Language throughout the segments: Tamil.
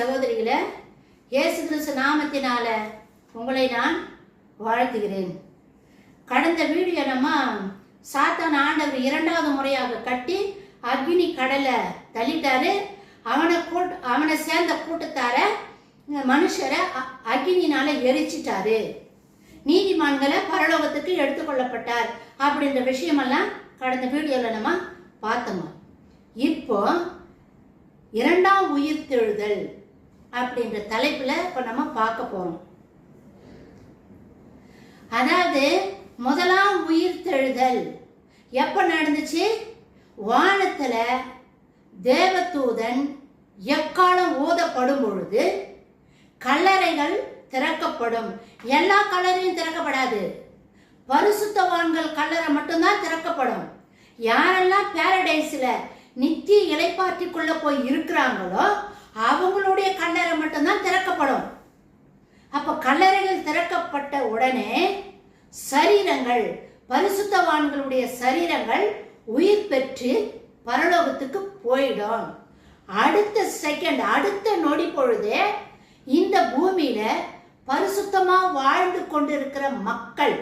சகோதரிகளை இயேசு கிறிஸ்து நாமத்தினால உங்களை நான் வாழ்த்துகிறேன். கடந்த வீடியோ நம்ம சாத்தான் ஆண்டவர் இரண்டாவது முறையாக கட்டி அக்னி கடலை தள்ளிட்டாரு. அவனை கூட் அவனை சேர்ந்த கூட்டத்தார மனுஷரை அ- அக்னினால எரிச்சிட்டாரு. நீதிமான்களை பரலோகத்துக்கு எடுத்துக்கொள்ளப்பட்டார் அப்படின்ற விஷயமெல்லாம் கடந்த வீடியோவில் நம்ம பார்த்தோம். இப்போ இரண்டாம் உயிர்த்தெழுதல் அப்படின்ற தலைப்புல இப்போ நம்ம பார்க்க போறோம். அதாவது முதலாம் உயிர் தெழுதல். எப்ப நடந்துச்சு? வானத்துல தேவதூதன் எக்காலம் ஊதப்படும் பொழுது கல்லறைகள் திறக்கப்படும். எல்லா கல்லறையும் திறக்கப்படாது. பரிசுத்தவான்கள் கல்லறை மட்டும்தான் திறக்கப்படும். யாரெல்லாம் பேரடைஸில் நித்திய இலைப்பாற்றிக்குள்ள போய் இருக்கிறாங்களோ அவங்களுடைய கல்லறை மட்டும்தான் திறக்கப்படும். அப்போ கல்லறைகள் திறக்கப்பட்ட உடனே சரீரங்கள் பரிசுத்தவான்களுடைய சரீரங்கள் உயிர் பெற்று பரலோகத்துக்கு போயிடும். அடுத்த செகண்ட் அடுத்த நொடி பொழுதே இந்த பூமியில பரிசுத்தமா வாழ்ந்து கொண்டிருக்கிற மக்கள்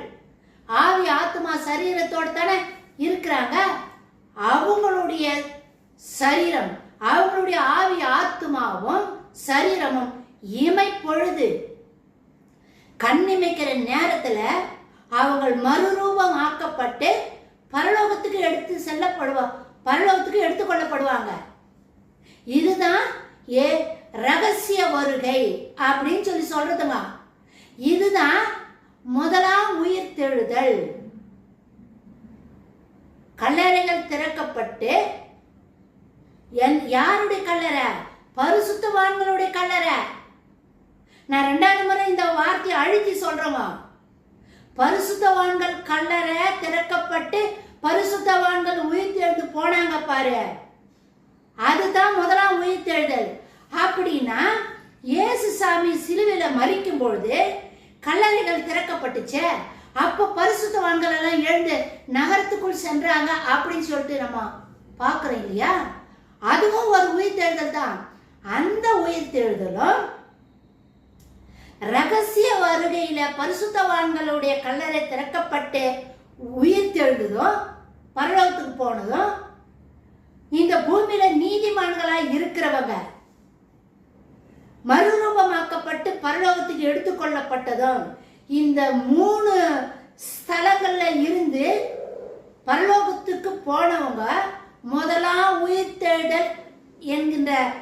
ஆவி ஆத்மா சரீரத்தோடு தானே இருக்கிறாங்க. அவங்களுடைய சரீரம் அவங்களுடைய ஆவி ஆத்மாவும் சரீரமும் இமை பொழுது கண்ணிமைக்கிற நேரத்துல அவங்கள் மறுரூபம் ஆக்கப்பட்டு பரலோகத்துக்கு எடுத்து செல்லப்படுவா பரலோகத்துக்கு எடுத்துக்கொள்ளப்படுவாங்க இதுதான் ஏ ரகசிய வருகை அப்படின்னு சொல்லி சொல்றதுங்க இதுதான் முதலாம் உயிர் தெழுதல். கல்லறைகள் திறக்கப்பட்டு என் யாருடைய கல்லறை? பரிசுத்தவான்களுடைய கல்லறை? நான் ரெண்டாவது முறை இந்த வார்த்தையை அழுத்தி சொல்றேங்க பரிசுத்தவான்கள் கல்லறை திறக்கப்பட்டு பரிசுத்தவான்கள் உயிர்த்தெழுந்து போனாங்க பாரு. அதுதான் முதலாம் உயிர்த்தெழுதல் அப்படின்னா இயேசு சாமி சிலுவையில் மறிக்கும் பொழுது கல்லறைகள் திறக்கப்பட்டுச்சே. அப்போ பரிசுத்தவான்கள் எல்லாம் எழுந்து நகரத்துக்குள் சென்றாங்க அப்படின்னு சொல்லிட்டு நம்ம பார்க்குறோம் இல்லையா? அதுவும் ஒரு உயிர் தேடுதல் தான். அந்த உயிர் தேடுதலும் ரகசிய வருகையில பரிசுத்தவான்களுடைய கல்லறை திறக்கப்பட்டு உயிர் தேடுதும் பரலோகத்துக்கு போனதும் இந்த பூமியில நீதிமான்களா இருக்கிறவங்க மறுரூபமாக்கப்பட்டு பரலோகத்துக்கு எடுத்துக்கொள்ளப்பட்டதும் இந்த மூணு ஸ்தலங்கள்ல இருந்து பரலோகத்துக்கு போனவங்க முதலாம் உயிர்த்தெழுதல் என்கின்ற